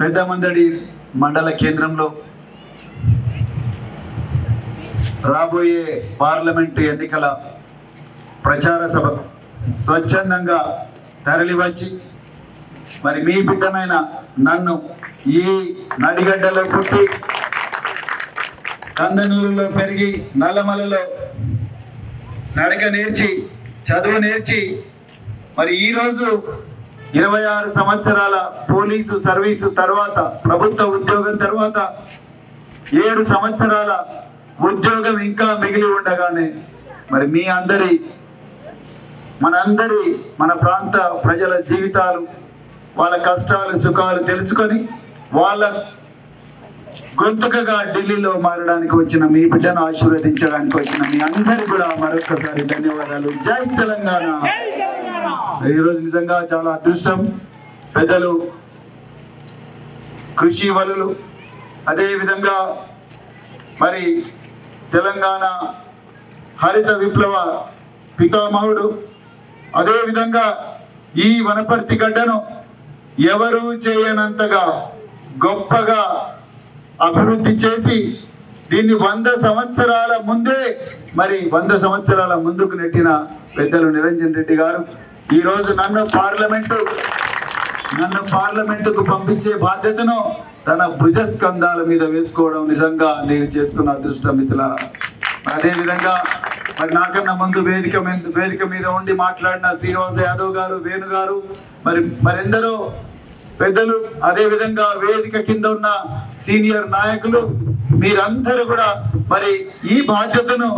పెద్దమందడి మండల కేంద్రంలో రాబోయే పార్లమెంటు ఎన్నికల ప్రచార సభకు స్వచ్ఛందంగా తరలివచ్చి మరి మీ బిడ్డనైన నన్ను ఈ నడిగడ్డలో పుట్టి కందనూరులో పెరిగి నల్లమలలో నడక నేర్చి చదువు నేర్చి మరి ఈరోజు ఇరవై ఆరు సంవత్సరాల పోలీసు సర్వీసు తర్వాత ప్రభుత్వ ఉద్యోగం తర్వాత ఏడు సంవత్సరాల ఉద్యోగం ఇంకా మిగిలి ఉండగానే మరి మీ అందరి మనందరి మన ప్రాంత ప్రజల జీవితాలు వాళ్ళ కష్టాలు సుఖాలు తెలుసుకొని వాళ్ళ గొంతుకగా ఢిల్లీలో మారడానికి వచ్చిన మీ బిడ్డను ఆశీర్వదించడానికి వచ్చిన మీ అందరికి కూడా మరొకసారి ధన్యవాదాలు. జై తెలంగాణ. ఈరోజు నిజంగా చాలా అదృష్టం. పెద్దలు కృషి వలులు అదేవిధంగా మరి తెలంగాణ హరిత విప్లవ పితామహుడు. అదేవిధంగా ఈ వనపర్తి గడ్డను ఎవరు చేయనంతగా గొప్పగా అభివృద్ధి చేసి దీన్ని వంద సంవత్సరాల ముందే మరి వంద సంవత్సరాల ముందుకు నెట్టిన పెద్దలు నిరంజన్ రెడ్డి గారు. ఈరోజు నన్ను పార్లమెంటు నన్ను పార్లమెంటుకు పంపించే బాధ్యతను తన భుజస్కంధాల మీద వేసుకోవడం నిజంగా నేను చేసుకున్న అదృష్టం మిత్రులారా. అదేవిధంగా మరి నాకన్నా ముందు వేదిక మీద వేదిక మీద ఉండి మాట్లాడిన శ్రీనివాస యాదవ్ గారు వేణు గారు మరి మరెందరో పెద్దలు అదే విధంగా వేదిక కింద ఉన్న సీనియర్ నాయకులు మీరందరూ కూడా మరి ఈ బాధ్యతను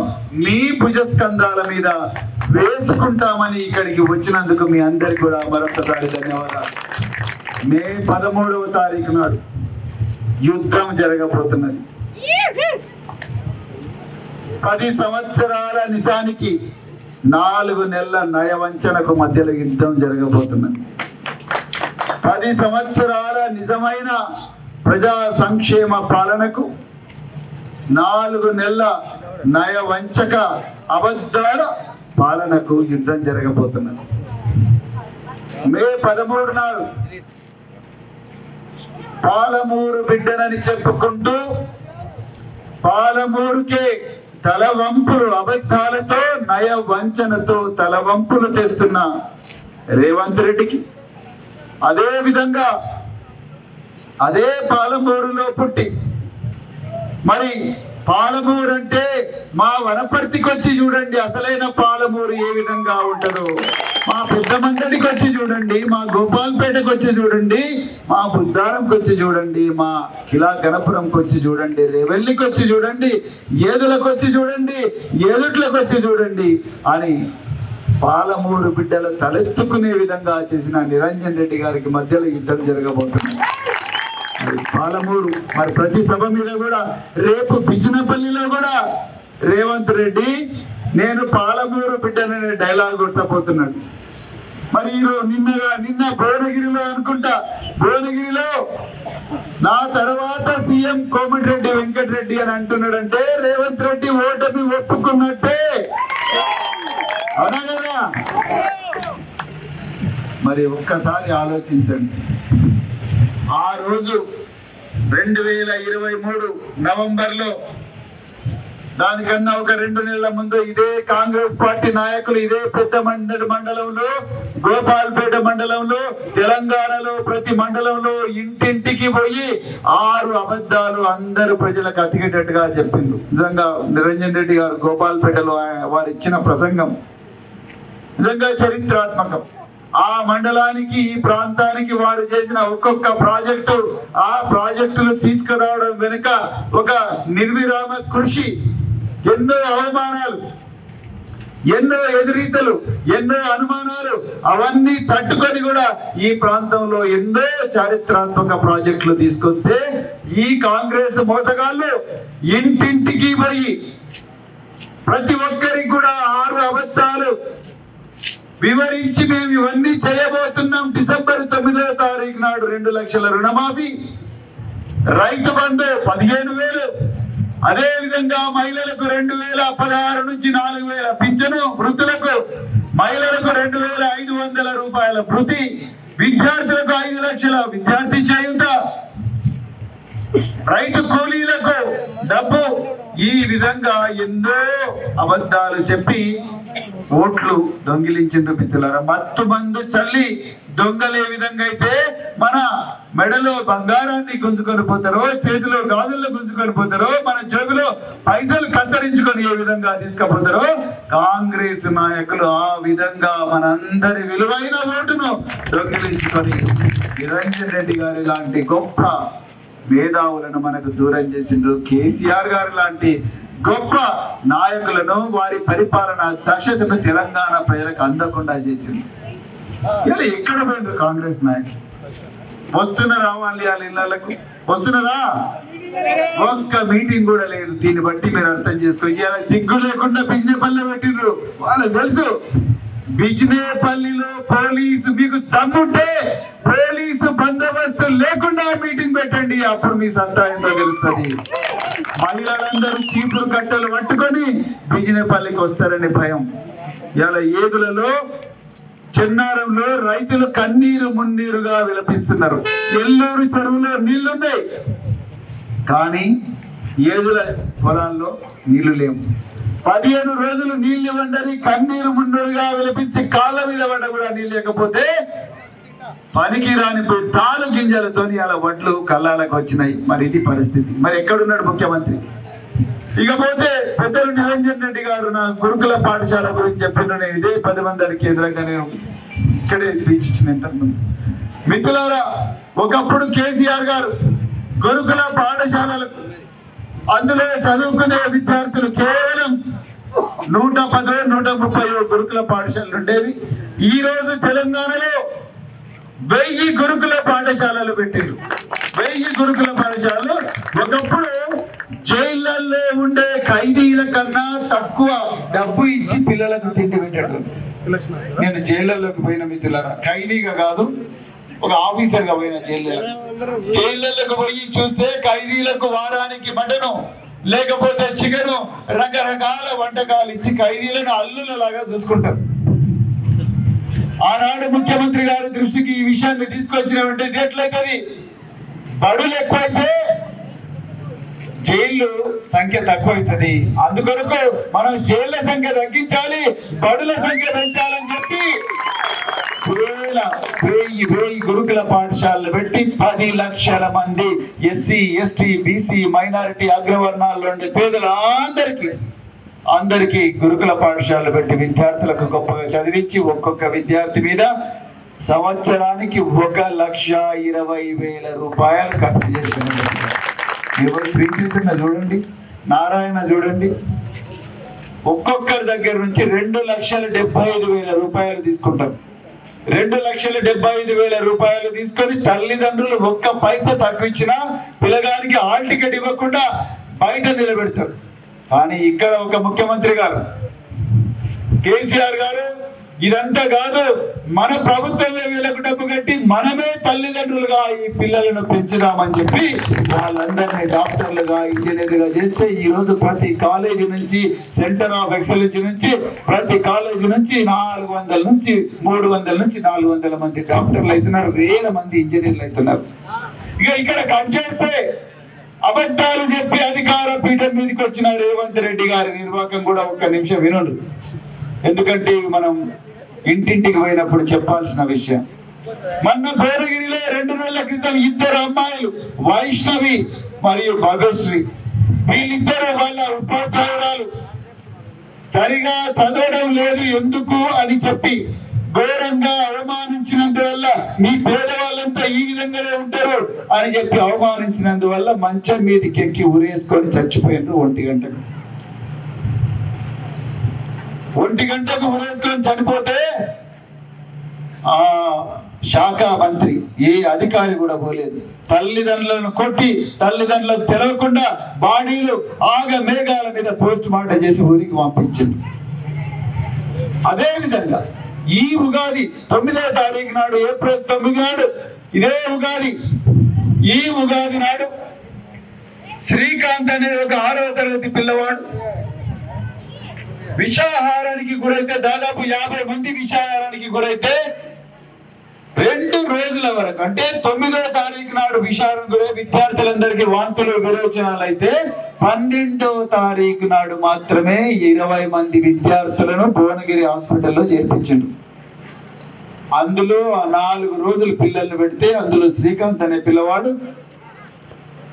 మీ భుజస్కంధాల మీద వేసుకుంటామని ఇక్కడికి వచ్చినందుకు మీ అందరికి కూడా మరొకసారి ధన్యవాదాలు. మే పదమూడవ తారీఖు నాడు యుద్ధం జరగబోతున్నది. పది సంవత్సరాల నిజానికి నాలుగు నెలల నయవంచనకు మధ్యలో యుద్ధం జరగబోతున్నది. పది సంవత్సరాల నిజమైన ప్రజా సంక్షేమ పాలనకు నాలుగు నెలల నయ వంచక అబద్ధాల పాలనకు యుద్ధం జరగబోతున్నది. మే పదమూడు నాడు పాలమూరు బిడ్డనని చెప్పుకుంటూ పాలమూరుకే తలవంపులు అబద్ధాలతో నయ వంచనతో తలవంపులు తెస్తున్న రేవంత్ రెడ్డికి అదే విధంగా అదే పాలమూరులో పుట్టి మరి పాలమూరు అంటే మా వనపర్తికి వచ్చి చూడండి అసలైన పాలమూరు ఏ విధంగా ఉంటుందో మా పెద్ద మందడికి వచ్చి చూడండి మా గోపాల్పేటకు వచ్చి చూడండి మా బుద్ధారంకి వచ్చి చూడండి మా కిలా గణపురంకి వచ్చి చూడండి రేవెల్లికి వచ్చి చూడండి ఏదులకు వచ్చి చూడండి ఏలుట్లకు వచ్చి చూడండి అని పాలమూరు బిడ్డలు తలెత్తుకునే విధంగా చేసిన నిరంజన్ రెడ్డి గారికి మధ్యలో యుద్ధం జరగబోతుంది. మరి పాలమూరు మరి ప్రతి సభ మీద కూడా రేపు బిజినపల్లిలో కూడా రేవంత్ రెడ్డి నేను పాలమూరు బిడ్డననే డైలాగ్ కొట్టబోతున్నాడు మరి ఈరోజు నిన్నగా నిన్న భువనగిరిలో అనుకుంటా భువనగిరిలో నా తర్వాత సీఎం కోమటిరెడ్డి వెంకటరెడ్డి అని అంటున్నాడంటే రేవంత్ రెడ్డి ఓటమి ఒప్పుకున్నట్టే. అవునా కదా మరి ఒక్కసారి ఆలోచించండి. ఆ రోజు రెండు వేల ఇరవై మూడు నవంబర్లో దానికన్నా ఒక రెండు నెలల ముందు ఇదే కాంగ్రెస్ పార్టీ నాయకులు ఇదే పెద్ద మండలి మండలంలో గోపాల్పేట మండలంలో తెలంగాణలో ప్రతి మండలంలో ఇంటింటికి పోయి ఆరు అబద్ధాలు అందరు ప్రజలకు అతికేటట్టుగా చెప్పిండు నిజంగా నిరంజన్ రెడ్డి గారు గోపాల్పేటలో వారు ఇచ్చిన ప్రసంగం. నిజంగా చరిత్రాత్మకం. ఆ మండలానికి ఈ ప్రాంతానికి వారు చేసిన ఒక్కొక్క ప్రాజెక్టు ఆ ప్రాజెక్టులు తీసుకురావడం వెనుక ఒక నిర్విరామ కృషి ఎన్నో అవమానాలు ఎన్నో ఎదురీతలు ఎన్నో అనుమానాలు అవన్నీ తట్టుకొని కూడా ఈ ప్రాంతంలో ఎన్నో చారిత్రాత్మక ప్రాజెక్టులు తీసుకొస్తే ఈ కాంగ్రెస్ మోసగాళ్ళు ఇంటింటికి పోయి ప్రతి ఒక్కరికి కూడా ఆరు అబద్ధాలు వివరించి మేము ఇవన్నీ చేయబోతున్నాం డిసెంబర్ తొమ్మిదవ తారీఖు నాడు రెండు లక్షల రుణమాఫీ. రైతు బంధు పదిహేను వేలు. అదే విధంగా మహిళలకు రెండు వేల పదహారు నుంచి నాలుగు వేల పింఛను వృద్ధులకు మహిళలకు రెండు వేల ఐదు వందల రూపాయల వృత్తి విద్యార్థులకు ఐదు లక్షల విద్యార్థి చేయుత. రైతు కూలీలకు డబ్బు ఈ విధంగా ఎన్నో అబద్ధాలు చెప్పి ఓట్లు దొంగిలించిండ్రు మిత్రులారా. మత్తు మందు చల్లి దొంగలు ఏ విధంగా అయితే మన మెడలో బంగారాన్ని గుంజుకొని పోతారో చేతిలో గాజుల్లో గుంజుకొని పోతారో మన జేబులో పైసలు కత్తిరించుకొని ఏ విధంగా తీసుకుపోతారో కాంగ్రెస్ నాయకులు ఆ విధంగా మనందరి విలువైన ఓటును దొంగిలించుకొని నిరంజన్ రెడ్డి గారి లాంటి గొప్ప మేధావులను మనకు దూరం చేసిండ్రు. కేసీఆర్ గారు లాంటి గొప్ప నాయకులను వారి పరిపాలన దక్షతను తెలంగాణ ప్రజలకు అందకుండా చేసింది. ఇలా ఎక్కడ పోయిండ్రు కాంగ్రెస్ నాయకులు? వస్తున్నారా వాళ్ళు వాళ్ళ ఇళ్ళకు వస్తున్నారా? ఒక్క మీటింగ్ కూడా లేదు. దీన్ని బట్టి మీరు అర్థం చేసుకోవచ్చు ఇలా సిగ్గు లేకుండా బిజినేపల్లి పెట్టిండ్రు. వాళ్ళకి తెలుసు. బిజినేపల్లిలో పోలీసు మీకు తమ్ముంటే పోలీసు బందోబస్తు లేకుండా మీటింగ్ పెట్టండి. అప్పుడు మీ సంతానంతో తెలుస్తుంది మహిళలందరూ చీపురు కట్టలు పట్టుకొని బిజినేపల్లికి వస్తారని భయం. ఇలా ఏదులలో చెన్నారంలో రైతులు కన్నీరు మున్నీరుగా విలపిస్తున్నారు. ఎల్లూరు చెరువులో నీళ్ళున్నాయి. కానీ ఏదుల పొలాల్లో నీళ్ళు లేవు. పదిహేను రోజులు నీళ్ళు ఇవ్వండి కన్నీరు మున్నీరుగా విలపించి కాళ్ళ మీద పడ్డ కూడా నీళ్ళు లేకపోతే పనికి రాని తాలు గింజలతో అలా వడ్లు కళ్ళాలకు వచ్చినాయి. మరి ఇది పరిస్థితి. మరి ఎక్కడున్నాడు ముఖ్యమంత్రి? ఇకపోతే పెద్దలు నిరంజన్ రెడ్డి గారు నా గురుకుల పాఠశాల గురించి చెప్పిన నేను ఇదే పది మంది కేంద్రంగా నేను ఇక్కడే స్పీచ్ ఇచ్చిన ఇంతకుముందు. మిత్రులారా ఒకప్పుడు కేసీఆర్ గారు గురుకుల పాఠశాలలకు అందులో చదువుకునే విద్యార్థులు కేవలం నూట పదో నూట ముప్పై గురుకుల పాఠశాలలు ఉండేవి. ఈ రోజు తెలంగాణలో వెయ్యి గురుకుల పాఠశాలలు పెట్టారు వెయ్యి గురుకుల పాఠశాలలు ఒకప్పుడు జైళ్ళల్లో ఉండే ఖైదీల కన్నా తక్కువ డబ్బు ఇచ్చి పిల్లలకు తిండి పెట్టడం నేను జైళ్ళలోకి పోయిన మిత్రుల ఖైదీగా కాదు ఒక ఆఫీసర్గా పోయిన జైలు జైళ్ళలోకి పోయి చూస్తే ఖైదీలకు వారానికి మటను లేకపోతే చికెను రకరకాల వంటకాలు ఇచ్చి ఖైదీలను అల్లులలాగా చూసుకుంటారు. ఆనాడు ముఖ్యమంత్రి గారి దృష్టికి ఈ విషయాన్ని తీసుకొచ్చినామంటే ఇది ఎట్లయితుంది? బడులు ఎక్కువైతే జైళ్ళు సంఖ్య తక్కువైతుంది. అందుకొరకు మనం జైళ్ళ సంఖ్య తగ్గించాలి బడుల సంఖ్య పెంచాలని చెప్పి వేల వెయ్యి వెయ్యి గురుకుల పాఠశాలలు పెట్టి పది లక్షల మంది ఎస్సీ ఎస్టీ బీసీ మైనారిటీ అగ్రవర్ణాల్లో ఉండే పేదలందరికీ అందరికీ గురుకుల పాఠశాలలు పెట్టి విద్యార్థులకు గొప్పగా చదివించి ఒక్కొక్క విద్యార్థి మీద సంవత్సరానికి ఒక లక్ష ఇరవై వేల రూపాయలు ఖర్చు చేసిన ఎవరు శ్రీకృష్ణ చూడండి నారాయణ చూడండి. ఒక్కొక్కరి దగ్గర నుంచి రెండు లక్షల డెబ్బై ఐదు వేల రూపాయలు తీసుకుంటారు. రెండు లక్షల డెబ్బై ఐదు వేల రూపాయలు తీసుకొని తల్లిదండ్రులు ఒక్క పైస తక్కువ పిల్లగానికి హాల్ టికెట్ ఇవ్వకుండా బయట నిలబెడతారు. కానీ ఇక్కడ ఒక ముఖ్యమంత్రి గారు కేసీఆర్ గారు ఇదంతా కాదు మన ప్రభుత్వమే వీళ్ళకు డబ్బు కట్టి మనమే తల్లిదండ్రులుగా ఈ పిల్లలను పెంచుదామని చెప్పి వాళ్ళందరినీ డాక్టర్లుగా ఇంజనీర్లుగా చేస్తే ఈ రోజు ప్రతి కాలేజీ నుంచి సెంటర్ ఆఫ్ ఎక్సలెన్స్ నుంచి ప్రతి కాలేజీ నుంచి నాలుగు వందల నుంచి మూడు వందల నుంచి నాలుగు వందల మంది డాక్టర్లు అవుతున్నారు వేల మంది ఇంజనీర్లు అవుతున్నారు. ఇక ఇక్కడ కట్ చేస్తే అబద్ధాలు చెప్పి అధికార పీఠం మీదకి వచ్చిన రేవంత్ రెడ్డి గారి నిర్వాహకం కూడా ఒక్క నిమిషం వినండి. ఎందుకంటే మనం ఇంటింటికి పోయినప్పుడు చెప్పాల్సిన విషయం. మొన్న భువనగిరిలో రెండు నెలల క్రితం ఇద్దరు అమ్మాయిలు వైష్ణవి మరియు భగశ్రీ. వీళ్ళిద్దరు వాళ్ళ ఉపాధ్యాయురాలు. సరిగా చదవడం లేదు ఎందుకు అని చెప్పి ఘోరంగా అవమానించినందువల్ల మీ పేదవాళ్ళంతా ఈ విధంగానే ఉంటారు అని చెప్పి అవమానించినందువల్ల మంచం మీదకి ఎక్కి ఉరేసుకొని చచ్చిపోయినారు ఒంటి గంటకు. ఒంటి గంటకు ఉరేసుకొని చనిపోతే ఆ శాఖ మంత్రి ఏ అధికారి కూడా పోలేదు. తల్లిదండ్రులను కొట్టి తల్లిదండ్రులకు తెలవకుండా బాడీలు ఆగ మేఘాల మీద పోస్ట్ మార్టం చేసి ఊరికి పంపించింది. అదేవిధంగా ఈ ఉగాది తొమ్మిదవ తారీఖు నాడు ఏప్రిల్ తొమ్మిది నాడు ఇదే ఉగాది. ఈ ఉగాది నాడు శ్రీకాంత్ అనే ఒక ఆరవ తరగతి పిల్లవాడు విషాహారానికి గురైతే దాదాపు యాభై మంది విషాహారానికి గురైతే రెండు రోజుల వరకు అంటే తొమ్మిదో తారీఖు నాడు విషారం గురే విద్యార్థులందరికీ వాంతులు విరోచనాలు అయితే పన్నెండో తారీఖు నాడు మాత్రమే ఇరవై మంది విద్యార్థులను భువనగిరి హాస్పిటల్లో చేర్పించిండు అందులో ఆ నాలుగు రోజులు పిల్లల్ని పెడితే అందులో శ్రీకాంత్ అనే పిల్లవాడు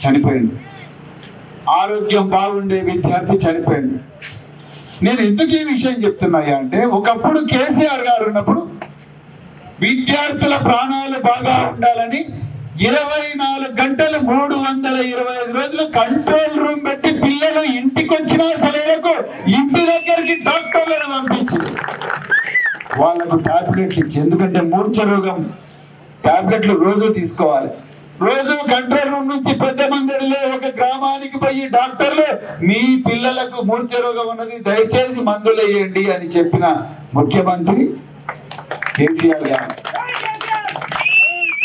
చనిపోయింది ఆరోగ్యం బాగుండే విద్యార్థి చనిపోయింది నేను ఎందుకు ఈ విషయం చెప్తున్నాయా అంటే ఒకప్పుడు కేసీఆర్ గారు ఉన్నప్పుడు విద్యార్థుల ప్రాణాలు బాగా ఉండాలని ఇరవై నాలుగు గంటలు మూడు వందల ఇరవై ఐదు రోజులు కంట్రోల్ రూమ్ పెట్టి పిల్లలు ఇంటికి వచ్చిన సెలవులకు ఇంటి దగ్గరికి డాక్టర్లను పంపించి వాళ్ళకు టాబ్లెట్లు ఇచ్చి ఎందుకంటే మూర్ఛ రోగం. టాబ్లెట్లు రోజు తీసుకోవాలి. రోజు కంట్రోల్ రూమ్ నుంచి పెద్ద మందిరిలో ఒక గ్రామానికి పోయి డాక్టర్లు మీ పిల్లలకు మూర్ఛ రోగం ఉన్నది దయచేసి మందులు వేయండి అని చెప్పిన ముఖ్యమంత్రి కేసీఆర్ గారు.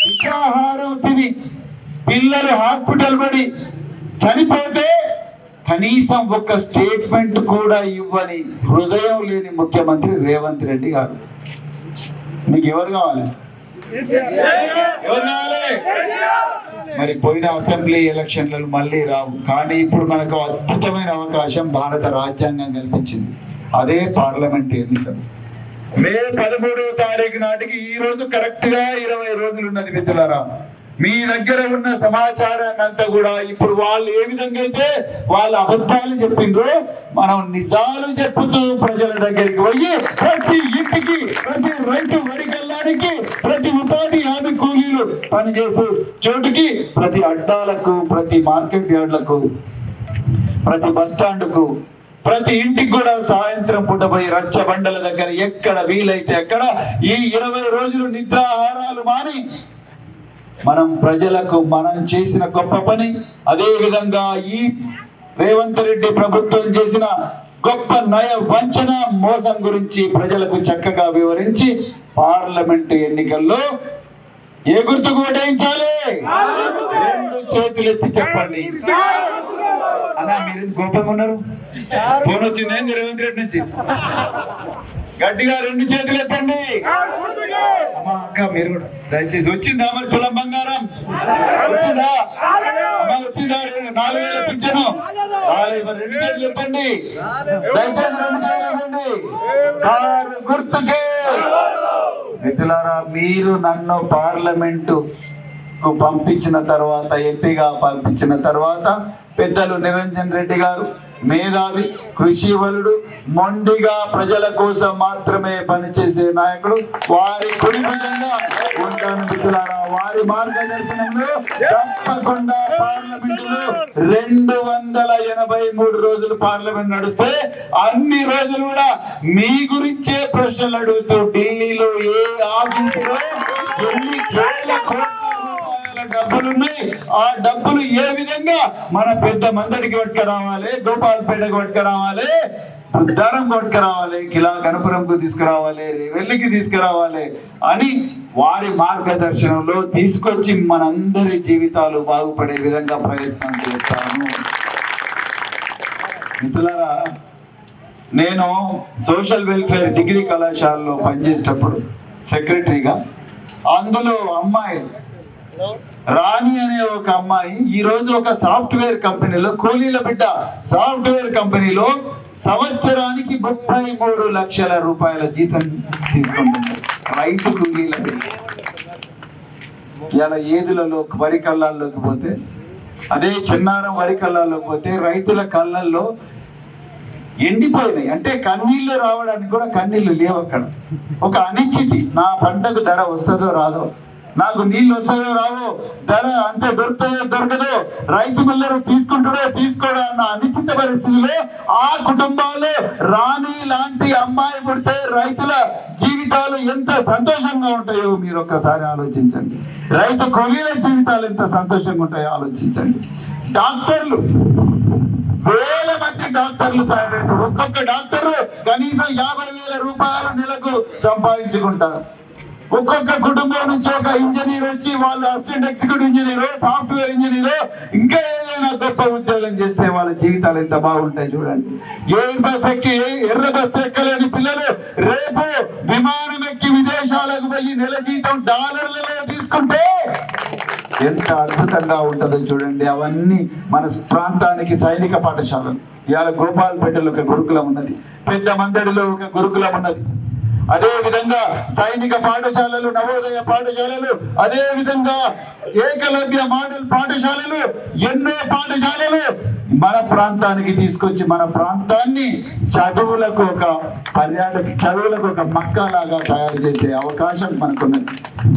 విషాహారం తిని పిల్లలు హాస్పిటల్ పడి చనిపోతే కనీసం ఒక్క స్టేట్మెంట్ కూడా ఇవ్వని హృదయం లేని ముఖ్యమంత్రి రేవంత్ రెడ్డి గారు. మీకు ఎవరు కావాలి? మరి పోయిన అసెంబ్లీ ఎలక్షన్లు మళ్ళీ రావు. కానీ ఇప్పుడు మనకు అద్భుతమైన అవకాశం భారత రాజ్యాంగం కల్పించింది. అదే పార్లమెంట్ ఎన్నికలు మే పదమూడవ తారీఖు నాటికి ఈ రోజు కరెక్ట్గా ఇరవై రోజులు ఉన్నది మిత్రులారా. మీ దగ్గర ఉన్న సమాచారాన్ని అంతా కూడా ఇప్పుడు వాళ్ళు ఏ విధంగా అయితే వాళ్ళ అబద్ధాలు చెప్పిండ్రో మనం నిజాలు చెప్పుతూ ప్రజల దగ్గరికి పోయి ప్రతి ఇంటికి ప్రతి రైతు వరికల్లానికి ప్రతి ఉపాధి హామీ కూలీలు పనిచేసే చోటుకి ప్రతి అడ్డాలకు ప్రతి మార్కెట్ యార్డ్లకు ప్రతి బస్ స్టాండ్కు ప్రతి ఇంటికి కూడా సాయంత్రం పూట పోయి రచ్చ బండల దగ్గర ఎక్కడ వీలైతే అక్కడ ఈ ఇరవై రోజులు నిద్రాహారాలు మాని మనం ప్రజలకు మనం చేసిన గొప్ప పని అదే విధంగా ఈ రేవంత్ రెడ్డి ప్రభుత్వం చేసిన గొప్ప నయ వంచన మోసం గురించి ప్రజలకు చక్కగా వివరించి పార్లమెంటు ఎన్నికల్లో ఏ గుర్తుకు ఓటేయించాలి? రెండు చేతులు ఎత్తి చెప్పండి. అన్నా మీరు కోపంగా ఉన్నారు? ఫోన్ వచ్చింది ఏంది రేవంత్ రెడ్డి నుంచి? గట్టిగా రెండు చేతులు ఎత్తండి. అమ్మా అక్క మీరు కూడా. దయచేసి వచ్చిందా మరి తులం బంగారం? వచ్చిందా? అమ్మా వచ్చిందా? నాలుగు వేల పింఛను మరి రెండు చేతులు ఎత్తండి దయచేసి రెండు చేతులు ఎత్తండి కారు గుర్తుకే. మిత్రులారా మీరు నన్ను పార్లమెంటు కు పంపించిన తర్వాత ఎంపీగా పంపించిన తర్వాత పెద్దలు నిరంజన్ రెడ్డి గారు మేధావి కృషివలుడు మొండిగా ప్రజల కోసం మాత్రమే పనిచేసే నాయకుడు వారి కుడి భుజంగా ఉంటాను మిత్రులారా. వారి మార్గదర్శనంలో తప్పకుండా పార్లమెంటులో రెండు వందల ఎనభై మూడు రోజులు పార్లమెంట్ నడిస్తే అన్ని రోజులు కూడా మీ గురించే ప్రశ్నలు అడుగుతూ ఢిల్లీలో ఏ ఆఫీసులో ఎన్ని కోట్ల రూపాయల డబ్బులు ఉన్నాయి ఆ డబ్బులు ఏ విధంగా మన పెద్ద మందడికి పట్టుకురావాలి గోపాల్పేటకి పట్టుక రావాలి బుద్ధారం కొట్టుకు కిలా కనపురంకు తీసుకురావాలి రేవెల్లికి తీసుకురావాలి అని వారి మార్గదర్శనంలో తీసుకొచ్చి మనందరి జీవితాలు బాగుపడే విధంగా ప్రయత్నం చేస్తాను. మిత్రులారా నేను సోషల్ వెల్ఫేర్ డిగ్రీ కళాశాలలో పనిచేసేటప్పుడు సెక్రటరీగా అందులో అమ్మాయి రాణి అనే ఒక అమ్మాయి ఈ రోజు ఒక సాఫ్ట్వేర్ కంపెనీలో కూలీల బిడ్డ. సాఫ్ట్వేర్ కంపెనీలో సంవత్సరానికి ముప్పై మూడు లక్షల రూపాయల జీతం తీసుకుంటుంది. రైతు కూలీల బిడ్డ. ఇలా ఏదులలో వరి కళ్ళాల్లోకి పోతే అదే చిన్నారం వరి కళ్ళాల్లోకి పోతే రైతుల కళ్ళల్లో ఎండిపోయినాయి. అంటే కన్నీళ్ళు రావడానికి కూడా కన్నీళ్ళు లేవు అక్కడ. ఒక అనిశ్చితి నా పంటకు ధర వస్తుందో రాదో నాకు నీళ్ళు వస్తాయో రావో ధర అంటే దొరుకుతాయో దొరకదో రైస్ మిల్లర్ తీసుకుంటాడో తీసుకోడో అన్న అనిశ్చిత పరిస్థితిలో ఆ కుటుంబాలు రాణి లాంటి అమ్మాయి పుడితే రైతుల జీవితాలు ఎంత సంతోషంగా ఉంటాయో మీరు ఒక్కసారి ఆలోచించండి. రైతు కూలీల జీవితాలు ఎంత సంతోషంగా ఉంటాయో ఆలోచించండి. డాక్టర్లు వేల మంది డాక్టర్లు తయారైన ఒక్కొక్క డాక్టర్ కనీసం యాభై వేల రూపాయలు నెలకు సంపాదించుకుంటారు. ఒక్కొక్క కుటుంబం నుంచి ఒక ఇంజనీర్ వచ్చి వాళ్ళు assistant executive engineer software engineer ఇంకా ఏదైనా గొప్ప ఉద్యోగం చేస్తే వాళ్ళ జీవితాలు ఎంత బాగుంటాయి చూడండి. ఏ బస్ ఎక్కి ఎర్ర బస్ ఎక్కలేని పిల్లలు రేపు విమానం ఎక్కి విదేశాలకు పోయి నెల జీతం డాలర్లలో తీసుకుంటే ఎంత అద్భుతంగా ఉంటుందో చూడండి. అవన్నీ మన ప్రాంతానికి సైనిక పాఠశాలలు. ఇవాళ గోపాల్పేటలో ఒక గురుకులం ఉన్నది. పెద్ద మందడిలో ఒక గురుకులం ఉన్నది. అదే విధంగా సైనిక పాఠశాలలు నవోదయ పాఠశాలలు అదే విధంగా ఏకలవ్య మోడల్ పాఠశాలలు ఎన్నో పాఠశాలలు మన ప్రాంతానికి తీసుకొచ్చి మన ప్రాంతాన్ని చదువులకు ఒక పర్యాటక చదువులకు ఒక మక్కలాగా తయారు చేసే అవకాశం మనకున్నది.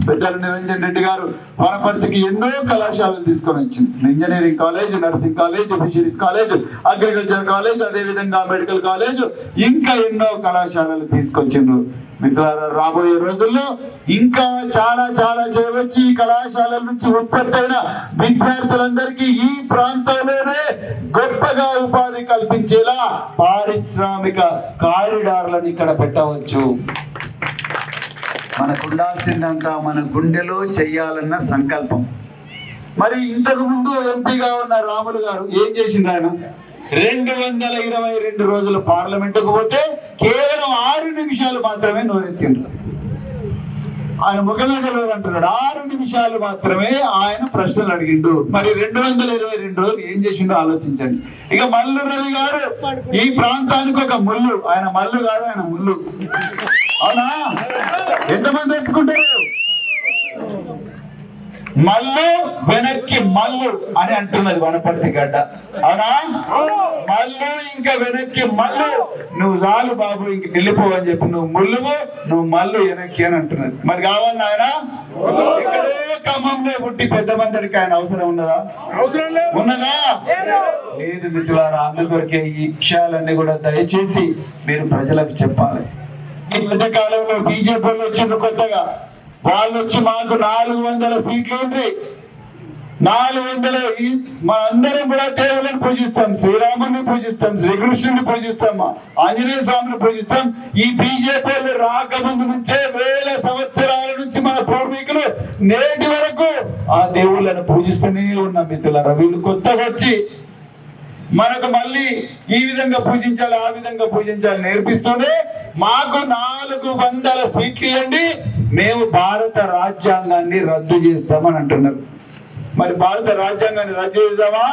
పెద్దలు నిరంజన్ రెడ్డి గారు వనపర్తికి ఎన్నో కళాశాలలు తీసుకొని వచ్చింది. Engineering college nursing college fisheries college agriculture college అదే విధంగా మెడికల్ కాలేజ్ ఇంకా ఎన్నో కళాశాలలు తీసుకొచ్చిండ్రు. మిత్రులారా రాబోయే రోజుల్లో ఇంకా చాలా చాలా చేయవచ్చు. ఈ కళాశాలల నుంచి ఉత్పత్తి అయిన విద్యార్థులందరికీ ఈ ప్రాంతంలోనే గొప్పగా ఉపాధి కల్పించేలా పారిశ్రామిక కారిడార్లను ఇక్కడ పెట్టవచ్చు. మనకు ఉండాల్సిందంతా మన గుండెలో చెయ్యాలన్న సంకల్పం. మరి ఇంతకు ముందు ఎంపీగా ఉన్న రాములు గారు ఏం చేసిండ్రు ఆయన? రెండు వందల ఇరవై రెండు రోజులు పార్లమెంటుకు పోతే కేవలం ఆరు నిమిషాలు మాత్రమే నోరెత్తిండ్రు. ఆయన ముఖ్యమంత్రి అంటున్నాడు ఆరు నిమిషాలు మాత్రమే ఆయన ప్రశ్నలు అడిగిండు. మరి రెండు వందల ఇరవై రెండు రోజులు ఏం చేసిండో ఆలోచించండి. ఇక మల్లు రవి గారు ఈ ప్రాంతానికి ఒక ముళ్ళు. ఆయన మల్లు కాదు ఆయన ముళ్ళు. అవునా? ఎంతమంది ఒప్పుకుంటారు? మల్లు వెనక్కి మల్లు అని అంటున్నది వనపర్తి గడ్డ. అవునా? మల్లు ఇంకా వెనక్కి మల్లు. నువ్వు చాలు బాబు ఇంక వెళ్ళిపోవని చెప్పి నువ్వు ముళ్ళువు నువ్వు మల్లు వెనక్కి అని అంటున్నది. మరి కావాలి ఆయన ఖమ్మంలో పుట్టి పెద్ద మందికి ఆయన అవసరం ఉన్నదా? అవసరం ఉన్నదా? లేదు మిత్రులారా అందుకొరకే ఈ విషయాలన్నీ కూడా దయచేసి మీరు ప్రజలకు చెప్పాలి. ఈ మధ్య కాలంలో బీజేపీ వాళ్ళు వచ్చిండ్రు కొత్తగా. వాళ్ళు వచ్చి మాకు నాలుగు వందల సీట్లు ఉంది. నాలుగు వందల మా అందరం కూడా దేవుళ్ళని పూజిస్తాం శ్రీరాముని పూజిస్తాం శ్రీకృష్ణుని పూజిస్తాం ఆంజనేయ స్వామిని పూజిస్తాం. ఈ బీజేపీ రాకముందు నుంచే వేల సంవత్సరాల నుంచి మన పూర్వీకులు నేటి వరకు ఆ దేవుళ్ళను పూజిస్తూనే ఉన్న మిత్రులారా. వీళ్ళు కొత్తగా వచ్చి మనకు మళ్ళీ ఈ విధంగా పూజించాలి ఆ విధంగా పూజించాలి నేర్పిస్తుంటే మాకు నాలుగు వందల సీట్లు ఇవ్వండి. మేము భారత రాజ్యాంగాన్ని రద్దు చేస్తామని అంటున్నారు. మరి భారత రాజ్యాంగాన్ని రద్దు చేద్దామా?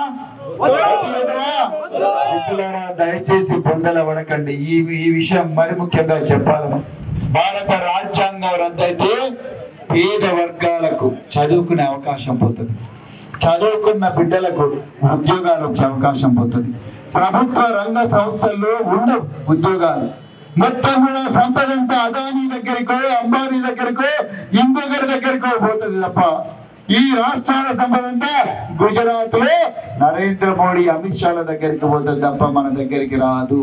దయచేసి పొందల పడకండి. ఈ ఈ విషయం మరి ముఖ్యంగా చెప్పాలి. భారత రాజ్యాంగం రద్దయితే పేద వర్గాలకు చదువుకునే అవకాశం పోతుంది. చదువుకున్న బిడ్డలకు ఉద్యోగాలు వచ్చే అవకాశం పోతుంది. ప్రభుత్వ రంగ సంస్థల్లో ఉండవు ఉద్యోగాలు. మొత్తం కూడా సంపద అదానీ దగ్గరికో అంబానీ దగ్గరికో ఇంకొకరి దగ్గరికో పోతుంది తప్ప ఈ రాష్ట్రాల సంపద గుజరాత్లో నరేంద్ర మోడీ అమిత్ షాల దగ్గరికి పోతుంది తప్ప మన దగ్గరికి రాదు.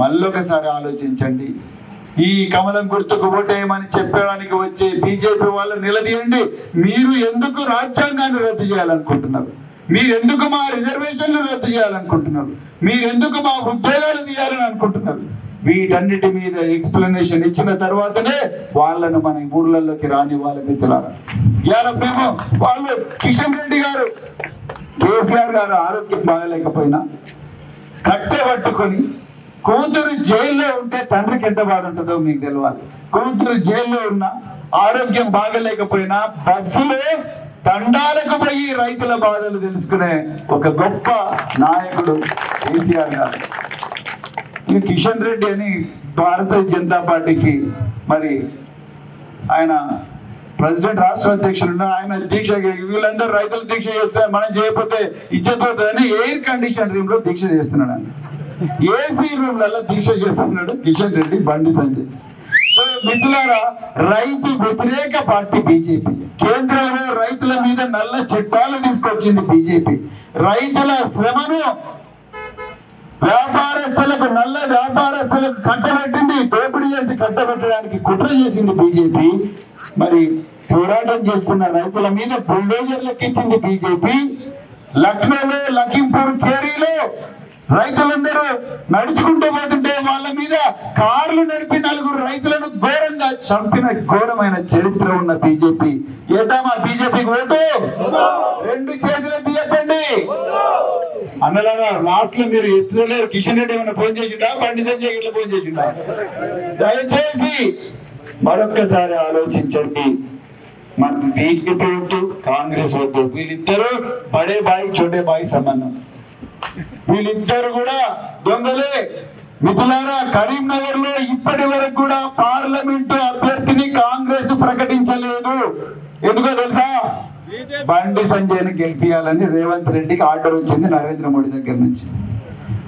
మళ్ళొకసారి ఆలోచించండి. ఈ కమలం గుర్తుకు ఓటేయమని చెప్పడానికి వచ్చే బీజేపీ వాళ్ళు నిలదీయండి. మీరు ఎందుకు రాజ్యాంగాన్ని రద్దు చేయాలనుకుంటున్నారు? మీరెందుకు మా రిజర్వేషన్లు రద్దు చేయాలనుకుంటున్నారు? మీరెందుకు మా ఉద్యోగాలు తీయాలని అనుకుంటున్నారు? వీటన్నిటి మీద ఎక్స్ప్లెనేషన్ ఇచ్చిన తర్వాతనే వాళ్ళను మన ఊర్లలోకి రాని వాళ్ళ మిత్రులారా. ఇవాళ మేము వాళ్ళు కిషన్ రెడ్డి గారు కేసీఆర్ గారు ఆరోగ్యం బాగలేకపోయినా కట్టె పట్టుకొని కూతురు జైల్లో ఉంటే తండ్రికి ఎంత బాధ ఉంటుందో మీకు తెలియాలి కూతురు జైల్లో ఉన్నా ఆరోగ్యం బాగలేకపోయినా బస్సులో తండాలకు పోయి రైతుల బాధలు తెలుసుకునే ఒక గొప్ప నాయకుడు కేసీఆర్ గారు. ఈ కిషన్ రెడ్డి అని భారతీయ జనతా పార్టీకి మరి ఆయన ప్రెసిడెంట్ రాష్ట్ర అధ్యక్షుడు ఆయన దీక్ష వీళ్ళందరూ రైతులు దీక్ష చేస్తున్నారు మనం చేయకపోతే ఇచ్చేపోతుందని ఎయిర్ కండిషన్ రూమ్లో దీక్ష చేస్తున్నాడు ఏసీ రూమ్లలో దీక్ష చేస్తున్నాడు కిషన్ రెడ్డి బండి సంజయ్. సో మిత్రులారా రైతు వ్యతిరేక పార్టీ బీజేపీ. కేంద్రంలో రైతుల మీద నల్ల చట్టాలు తీసుకొచ్చింది బీజేపీ. రైతుల శ్రమను వ్యాపారస్తులకు నల్ల వ్యాపారస్తులకు కట్టబెట్టింది దోపిడీ చేసి కట్టబెట్టడానికి కుట్ర చేసింది బీజేపీ. మరి పోరాటం చేస్తున్న రైతుల మీద బుల్డోజర్లకు లెక్కించింది బీజేపీ. లక్నోలో లఖింపూర్ కేరీలో రైతులందరూ నడుచుకుంటూ పోతుంటే వాళ్ళ మీద కార్లు నడిపి నలుగురు రైతులను ఘోరంగా చంపిన ఘోరమైన చరిత్ర ఉన్న బీజేపీ. ఏద్దామా బీజేపీకి ఓటు? రెండు చేతులు తీయకండి. అన్నలారా లాస్ట్లో మీరు ఎత్తులేరు కిషన్ రెడ్డి ఏమైనా ఫోన్ చేసిండా? బండి సంజయ్ ఇట్లా ఫోన్ చేసిండా? దయచేసి మరొక్కసారి ఆలోచించండి. మనకు బీజేపీ వద్దు కాంగ్రెస్ వద్దు వీళ్ళిద్దరూ బడే బాయి చోటే బాయి సంబంధం. వీళ్ళిద్దరు కూడా దొంగలే. మిథులారా కరీంనగర్లో ఇప్పటి వరకు కూడా పార్లమెంటు అభ్యర్థిని కాంగ్రెస్ ప్రకటించలేదు. ఎందుకో తెలుసా? బండి సంజయ్ని గెలిపియాలని రేవంత్ రెడ్డికి ఆర్డర్ వచ్చింది నరేంద్ర మోడీ దగ్గర నుంచి.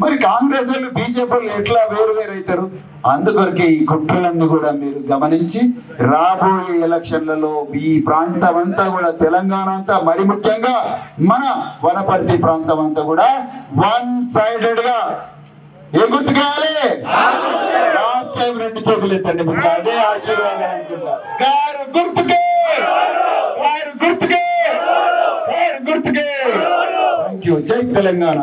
మరి కాంగ్రెస్ వాళ్ళు బీజేపీ ఎట్లా వేరు వేరు అవుతారు? అందుకొరకే ఈ కుట్రలన్నీ కూడా మీరు గమనించి రాబోయే ఎలక్షన్లలో ఈ ప్రాంతం అంతా కూడా తెలంగాణ అంతా మరి ముఖ్యంగా మన వనపర్తి ప్రాంతం అంతా కూడా వన్ సైడెడ్గా ఏ గుర్తుకేయాలి లాస్ట్ టైం రెండు చేతులు ఎత్తండి అదే ఆశీర్వాదం అనుకుంటా. గారు గుర్తుకే. గారు గుర్తుకే. గారు గుర్తుకే. థ్యాంక్ యూ జై తెలంగాణ.